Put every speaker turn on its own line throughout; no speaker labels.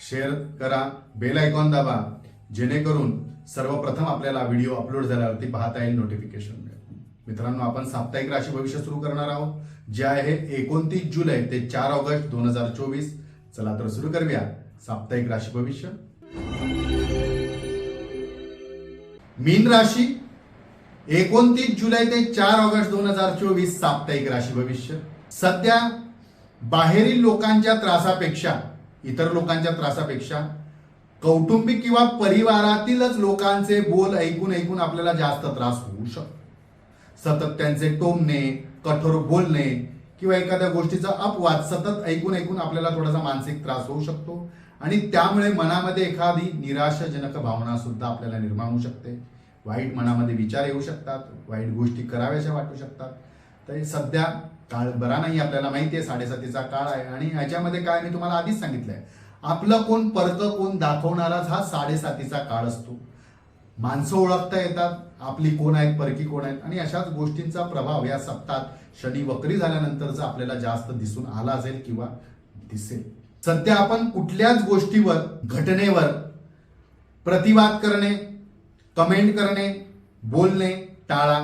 Share करा bell icon दाबा जेणेकरून सर्वप्रथम आपल्याला व्हिडिओ अपलोड झाल्यावरती पाहता येईल नोटिफिकेशन मिळेल मित्रांनो आपण साप्ताहिक राशी भविष्य सुरू करणार आहोत जे आहे एकोणतीस जुलै ते चार ऑगस्ट दोन हजार चोवीस. चला तर सुरू करूया साप्ताहिक राशी भविष्य. मीन राशी एकोणतीस जुलै ते चार ऑगस्ट दोन हजार चोवीस साप्ताहिक राशी भविष्य. सध्या बाहेरील लोकांच्या त्रासापेक्षा इतर लोकांच्या त्रासापेक्षा कौटुंबिक किंवा परिवारातीलच लोकांचे बोल ऐकून ऐकून आपल्याला जास्त त्रास होऊ शकतो. सतत त्यांचे टोमणे कठोर बोलणे किंवा एखाद्या गोष्टीचा अपवाद सतत ऐकून ऐकून आपल्याला थोडासा मानसिक त्रास होऊ शकतो. आणि त्यामुळे मनामध्ये एखादी निराशाजनक भावना सुद्धा आपल्याला निर्माण होऊ शकते. वाईट मनामध्ये विचार येऊ शकतात. वाईट गोष्टी कराव्याशा वाटू शकतात. तर सध्या काळ बरा नाही आपल्याला माहिती आहे साडेसातीचा काळ आहे. आणि ह्याच्यामध्ये काय मी तुम्हाला आधीच सांगितलंय. आपलं कोण परतं कोण दाखवणाराच हा साडेसातीचा काळ असतो. माणसं ओळखता येतात आपली कोण आहेत परकी कोण आहेत आणि अशाच गोष्टींचा प्रभाव या सप्तात शनी वक्री झाल्यानंतरचा आपल्याला जास्त दिसून आला असेल किंवा दिसेल. सध्या आपण कुठल्याच गोष्टीवर घटनेवर प्रतिवाद करणे कमेंट करणे बोलणे टाळा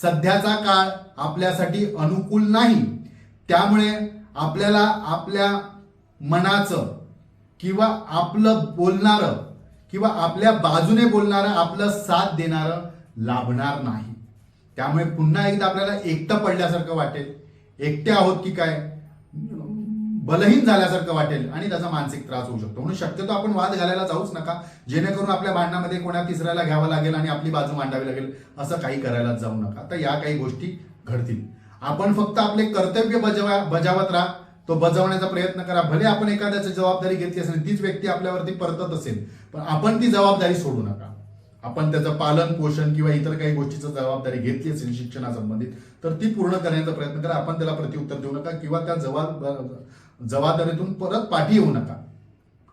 सध्याचा काळ आपल्यासाठी अनुकूल नाही. त्यामुळे आपल्याला आपल्या मनाचं किंवा आपलं बोलणारं किंवा आपल्या बाजूने बोलणारं आपलं साथ देणारं लाभणार नाही. त्यामुळे पुन्हा एकदा आपल्याला एकटं पडल्यासारखं वाटेल. एकटे आहोत की काय? बलहीन झाल्यासारखं वाटेल आणि त्याचा मानसिक त्रास होऊ शकतो. म्हणून शक्यतो आपण वाद घालायला जाऊच नका. जेणेकरून आपल्या भांडणामध्ये कोणा तिसऱ्याला घ्यावं लागेल आणि आपली बाजू मांडावी लागेल असं काही करायला जाऊ नका. तर या काही गोष्टी घडतील. आपण फक्त आपले कर्तव्य बजावा बजावत राहा. तो बजावण्याचा प्रयत्न करा. भले आपण एखाद्याची जबाबदारी घेतली असेल तीच व्यक्ती आपल्यावरती परतत असेल पण आपण ती जबाबदारी सोडू नका. आपण त्याचं पालन पोषण किंवा इतर काही गोष्टीचं जबाबदारी घेतली असेल शिक्षणासंबंधित तर ती पूर्ण करण्याचा प्रयत्न करा. आपण त्याला प्रत्युत्तर देऊ नका किंवा त्या जबाब जबाबदारीतून परत पाठी येऊ नका.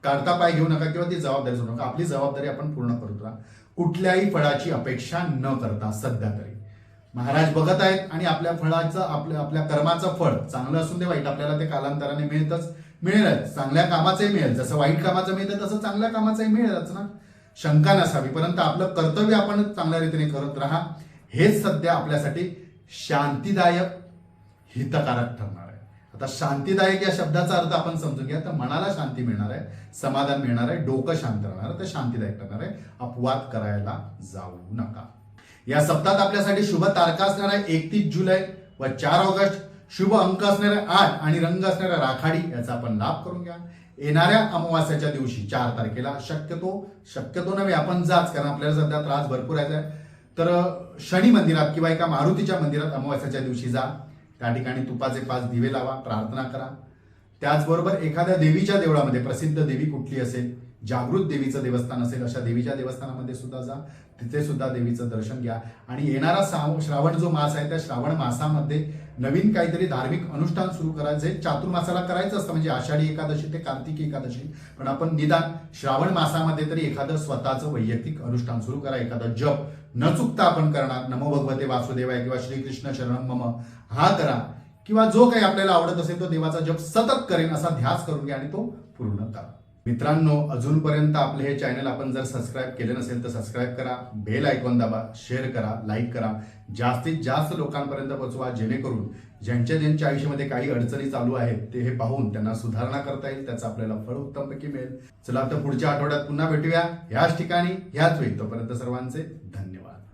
काढता पाय घेऊ नका किंवा ती जबाबदारी सोडू नका. आपली जबाबदारी आपण पूर्ण करत राहा. कुठल्याही फळाची अपेक्षा न करता सध्या तरी. महाराज बघत आहेत आणि आपल्या फळाचं आपल्या आपल्या कर्माचं फळ चांगलं असून दे वाईट आपल्याला ते कालांतराने मिळतच मिळेलच. चांगल्या कामाचंही मिळेल. जसं वाईट कामाचं मिळतं तसं चांगल्या कामाचंही मिळेलच ना. शंका नसावी. परंतु आपलं कर्तव्य आपण चांगल्या रीतीने करत राहा. हेच सध्या आपल्यासाठी शांतीदायक हितकारक ठरणार आता शांतीदायक या शब्दाचा अर्थ आपण समजून घ्या. तर मनाला शांती मिळणार आहे समाधान मिळणार आहे डोकं शांत राहणार तर शांतीदायक राहणार आहे. अपवाद करायला जाऊ नका. या सप्ताहात आपल्यासाठी शुभ तारखा असणार आहे एकतीस जुलै व चार ऑगस्ट. शुभ अंक असणारे आठ आणि रंग असणाऱ्या राखाडी. याचा आपण लाभ करून घ्या. येणाऱ्या अमावास्याच्या दिवशी चार तारखेला शक्यतो शक्यतो नव्हे आपण जाच कारण आपल्याला सध्या त्रास भरपूर आहे तर शनी मंदिरात किंवा एका मारुतीच्या मंदिरात अमावास्याच्या दिवशी जा. त्या ठिकाणी तुपाचे पाच दिवे लावा प्रार्थना करा. त्याचबरोबर एखाद्या देवीच्या देवळामध्ये प्रसिद्ध देवी कुठली असेल जागृत देवीचं देवस्थान असेल अशा देवीच्या देवस्थानामध्ये सुद्धा जा. तिथे सुद्धा देवीचं दर्शन घ्या. आणि येणारा साव श्रावण जो मास आहे त्या श्रावण मासामध्ये नवीन काहीतरी धार्मिक अनुष्ठान सुरू करायचे चातुर्मासाला करायचं असतं म्हणजे आषाढी एकादशी ते कार्तिकी एकादशी. पण आपण निदान श्रावण मासामध्ये तरी एखादं स्वतःचं वैयक्तिक अनुष्ठान सुरू करा. एखादा जप. न चुकता आपण करणार. नमो भगवते वासुदेवाय किंवा श्रीकृष्ण शरणम मम. हा करा. किंवा जो काही आपल्याला आवडत असेल तो देवाचा जप सतत करेन असा ध्यास करून घ्या आणि तो पूर्ण करा. मित्रांनो अजूनपर्यंत आपले हे चॅनल आपण जर सबस्क्राईब केले नसेल तर सबस्क्राईब करा बेल आयकॉन दाबा शेअर करा लाईक करा. जास्तीत जास्त लोकांपर्यंत पोचवा जेणेकरून ज्यांच्या ज्यांच्या आयुष्यामध्ये काही अडचणी चालू आहेत ते हे पाहून त्यांना सुधारणा करता येईल त्याचं आपल्याला फळ उत्तमपैकी मिळेल. चला तर पुढच्या आठवड्यात पुन्हा भेटूया. ह्याच ठिकाणी ह्याच वेळी. तोपर्यंत सर्वांचे धन्यवाद.